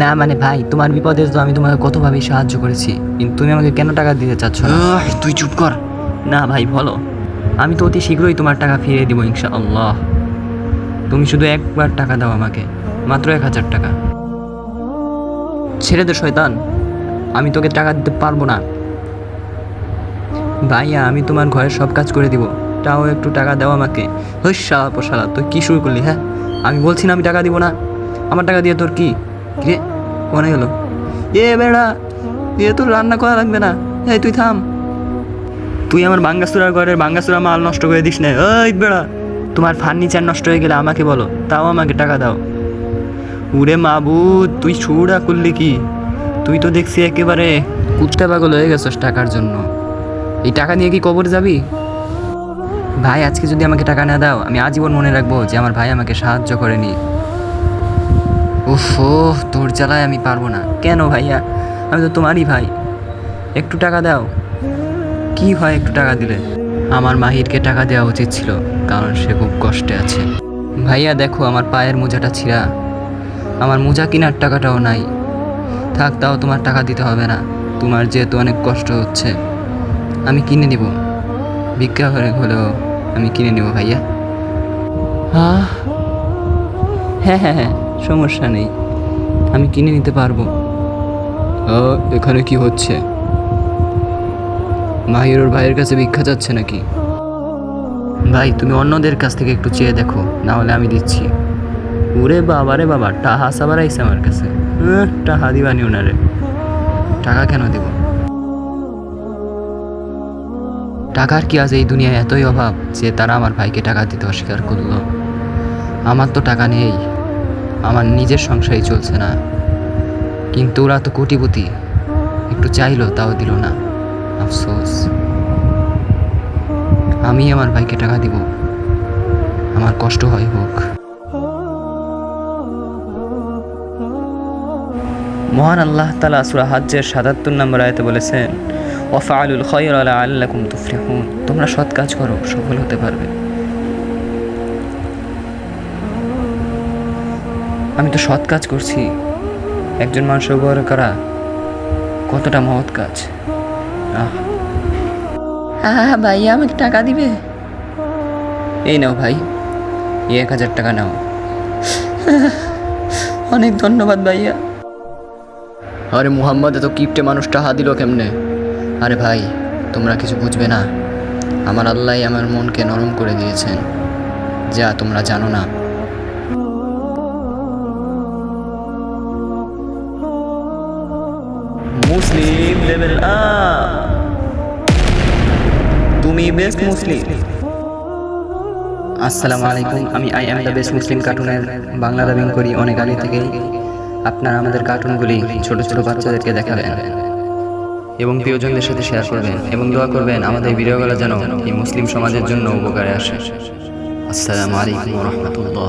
না মানে ভাই তোমার বিপদে তো আমি তোমাকে কতভাবে সাহায্য করেছি? কিন্তু তুমি আমাকে কেন টাকা দিতে চাচ্ছ না? তুই চুপ কর। না ভাই বলো। আমি তো অতি শীঘ্রই তোমার টাকা ফিরিয়ে দিব ইনশাআল্লাহ। তুমি শুধু একবার টাকা দাও আমাকে মাত্র এক হাজার টাকা। ছেড়ে দে শয়তান। আমি তোকে টাকা দিতে পারব না। ভাইয়া আমি তোমার ঘরের সব কাজ করে দিব। তাও একটু টাকা দাও আমাকে। হই শালা পোশালা তুই কী শুরু করলি হ্যাঁ? আমি বলছি না আমি টাকা দিব না। আমার টাকা দিয়ে তোর কি? রে? কোনে গেল? এ বেড়া, এ তোর রান্না করা লাগবে না। এই, তুই থাম। তুই আমার বাঙ্গাসুরার ঘরের বাঙ্গাসুরা মাল নষ্ট করে দিস না। ওই বেড়া, তোমার ফার্নিচার নষ্ট হয়ে গেলে আমাকে বলো। তাও আমাকে টাকা দাও। উরে মাবুদ, তুই ছুড়া করলি কি? তুই তো দেখছি একেবারে কুত্তা পাগল হয়ে গেছস টাকার জন্য। এই টাকা নিয়ে কি কবর যাবি? ভাই, আজকে যদি আমাকে টাকা না দাও, আমি আজীবন মনে রাখব যে আমার ভাই আমাকে সাহায্য করেনি। উফ ও তোর জ্বালায় আমি পারব না। কেন ভাইয়া? আমি তো তোমারই ভাই। একটু টাকা দাও। কি হয় একটু টাকা দিলে? আমার মাহিরকে টাকা দেওয়া উচিত ছিল, কারণ সে খুব কষ্টে আছে। ভাইয়া, দেখো, আমার পায়ের মোজাটা ছিঁড়া। আমার মোজা কেনার টাকাটাও নাই। থাক, তাও তোমার টাকা দিতে হবে না। তোমার যেহেতু অনেক কষ্ট হচ্ছে, আমি কিনে নিব। ভিক্ষা করে হলেও আমি কিনে নেব ভাইয়া। হ্যাঁ হ্যাঁ হ্যাঁ। সমস্যা নেই। আমি কিনে নিতে পারব। এখানে কি হচ্ছে? মাহির ওর ভাইয়ের কাছে ভিক্ষা যাচ্ছে নাকি? ভাই, তুমি অন্যদের কাছ থেকে একটু চেয়ে দেখো না হলে আমি দিচ্ছি। ওরে বাবা রে বাবা টাহা সাবার আইসে আমার কাছে। টাহা দিবানি ওনারে টাকা কেন দিব? টাকার কি আজ এই দুনিয়ায় এতই অভাব যে তারা আমার ভাইকে টাকা দিতে অস্বীকার করল? আমার তো টাকা নেই। আমার নিজের সংসারই চলছে না। কিন্তু ওরা তো কোটিপতি। একটু চাইলো তাও দিল না। আফসোস। আমি আমার ভাইকে টাকা দিব। আমার কষ্ট হয় হোক। মহান আল্লাহ তালা সুরা হাজ্জের সাতাত্তর নম্বর আয়তে বলেছেন ওয়াফাআলুল খয়র আলা আল্লাকুম তুফলিহুন। তোমরা সৎ কাজ করো, সফল হতে পারবে। আমি তো সৎ কাজ করছি। একজন মানুষ উপকার করা কতটা মহৎ কাজ। আহ। হ্যাঁ ভাইয়া আমাকে টাকা দিবে? এই নাও ভাই এই এক হাজার টাকা নাও। অনেক ধন্যবাদ ভাইয়া। আরে মুহাম্মদ এত কিপটে মানুষটা হা দিল কেমনে? আরে ভাই তোমরা কিছু বুঝবে না। আমার আল্লাহ আমার মনকে নরম করে দিয়েছেন। যা তোমরা জানো না। মুসলিম লেভেল আপ তুমি বেস্ট মুসলিম আসসালামু আলাইকুম আমি I am the best Muslim কার্টুনের বাংলা ডাবিং করি। অনেক আগে থেকেই আপনারা আমাদের কার্টুনগুলি ছোট ছোট বাচ্চাদেরকে দেখাবেন এবং প্রিয়জনদের সাথে শেয়ার করবেন এবং দোয়া করবেন আমাদের ভিডিওগুলো যেন এই মুসলিম সমাজের জন্য উপকারে আসে। আসসালামু আলাইকুম রহমতুল্লাহ